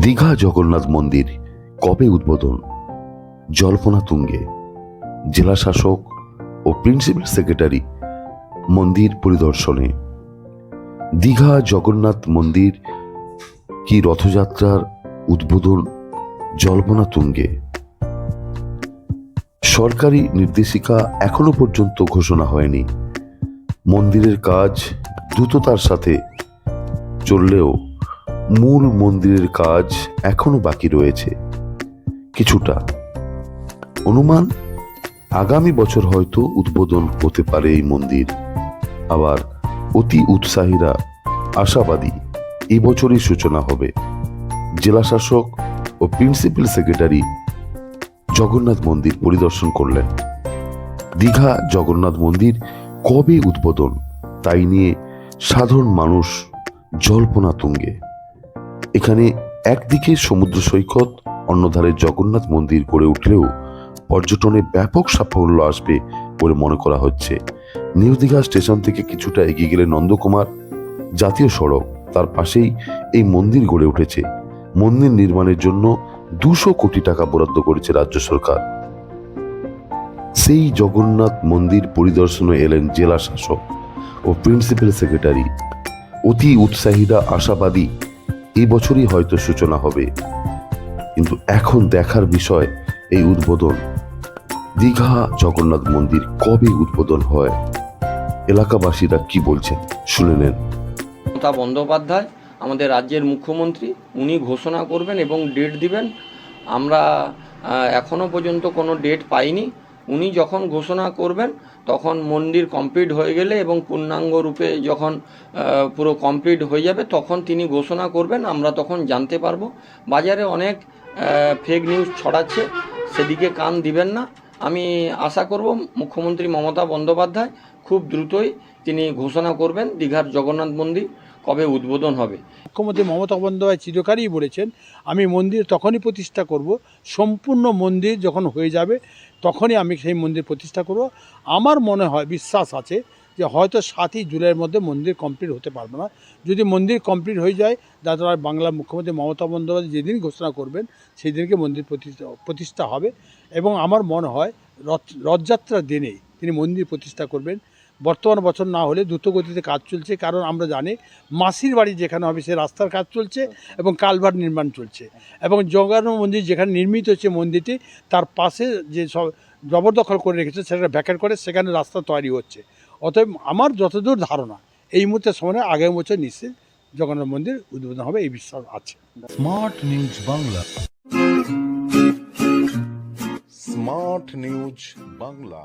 দীঘা জগন্নাথ মন্দির কবে উদ্বোধন? জল্পনা তুঙ্গে। জেলা শাসক ও প্রিন্সিপাল সেক্রেটারি মন্দির পরিদর্শনে। দীঘা জগন্নাথ মন্দির কি রথযাত্রার উদ্বোধন? জল্পনা তুঙ্গে। সরকারি নির্দেশিকা এখনও পর্যন্ত ঘোষণা হয়নি। মন্দিরের কাজ দ্রুততার সাথে চললেও মূল মন্দিরের কাজ এখনও বাকি রয়েছে। কিছুটা। অনুমান, আগামী বছর হয়তো উদ্বোধন হতে পারে এই মন্দির। আবার অতি উৎসাহীরা আশাবাদী এই বছরই সূচনা হবে। জেলা শাসক ও প্রিন্সিপাল সেক্রেটারি জগন্নাথ মন্দির পরিদর্শন করলেন। দীঘা জগন্নাথ মন্দির কবে উদ্বোধন, তাই নিয়ে সাধারণ মানুষ জল্পনা তুঙ্গে। এখানে একদিকে সমুদ্র সৈকত, অন্যধারে জগন্নাথ মন্দির গড়ে উঠলেও পর্যটনে ব্যাপক সাফল্য আসবে বলে মনে করা হচ্ছে। নিউ দীঘা স্টেশন থেকে কিছুটা এগিয়ে গেলে নন্দকুমার, জাতীয় সড়ক, তার পাশেই এই মন্দির গড়ে উঠেছে। মন্দির নির্মাণের জন্য দুশো কোটি টাকা বরাদ্দ করেছে রাজ্য সরকার। সেই জগন্নাথ মন্দির পরিদর্শনে এলেন জেলা শাসক ও প্রিন্সিপাল সেক্রেটারি। অতি উৎসাহীরা আশাবাদী এই বছরই হয়তো সূচনা হবে। কিন্তু এখন দেখার বিষয় এই উদ্বোধন। দীঘা জগন্নাথ মন্দির কবে উদ্বোধন হয়? এলাকাবাসীরা কি বলছেন? শুনে নেন। মমতা বন্দ্যোপাধ্যায় আমাদের রাজ্যের মুখ্যমন্ত্রী উনি ঘোষণা করবেন এবং ডেট দিবেন। আমরা আহ, এখনও পর্যন্ত কোনো ডেট পাইনি। উনি যখন ঘোষণা করবেন, তখন মন্দির কমপ্লিট হয়ে গেলে এবং পূর্ণাঙ্গ রূপে যখন পুরো কমপ্লিট হয়ে যাবে, তখন তিনি ঘোষণা করবেন, আমরা তখন জানতে পারব। বাজারে অনেক ফেক নিউজ ছড়াচ্ছে, সেদিকে কান দিবেন না। আমি আশা করব মুখ্যমন্ত্রী মমতা বন্দ্যোপাধ্যায় খুব দ্রুতই তিনি ঘোষণা করবেন দীঘার জগন্নাথ মন্দির। কবে উদ্বোধন হবে? মুখ্যমন্ত্রী মমতা বন্দ্যোপাধ্যায় চিরকালই বলেছেন, আমি মন্দির তখনই প্রতিষ্ঠা করব, সম্পূর্ণ মন্দির যখন হয়ে যাবে তখনই আমি সেই মন্দির প্রতিষ্ঠা করব। আমার মনে হয়, বিশ্বাস আছে যে হয়তো সাতই জুলাইয়ের মধ্যে মন্দির কমপ্লিট হতে পারবে না। যদি মন্দির কমপ্লিট হয়ে যায় তাছাড়া বাংলা মুখ্যমন্ত্রী মমতা বন্দ্যোপাধ্যায় যেদিন ঘোষণা করবেন সেই দিনকে মন্দির প্রতিষ্ঠা প্রতিষ্ঠা হবে। এবং আমার মনে হয়, রথ, রথযাত্রার দিনেই তিনি মন্দির প্রতিষ্ঠা করবেন। বর্তমান বছর না হলে দ্রুতগতিতে কাজ চলছে, কারণ আমরা জানি মাসির বাড়ি যেখানে হবে সে রাস্তার কাজ চলছে এবং কালভার নির্মাণ চলছে। এবং জগন্নাথ মন্দির যেখানে নির্মিত হচ্ছে মন্দিরটি, তার পাশে যে সব জবরদখল করে রেখেছে সেটা ভ্যাকেট করে সেখানে রাস্তা তৈরি হচ্ছে। অতএব আমার যতদূর ধারণা, এই মুহূর্তে সময় আগামী বছর নিশ্চিত জগন্নাথ মন্দির উদ্বোধন হবে, এই বিশ্বাস আছে। Smart news Bangla. Smart news Bangla.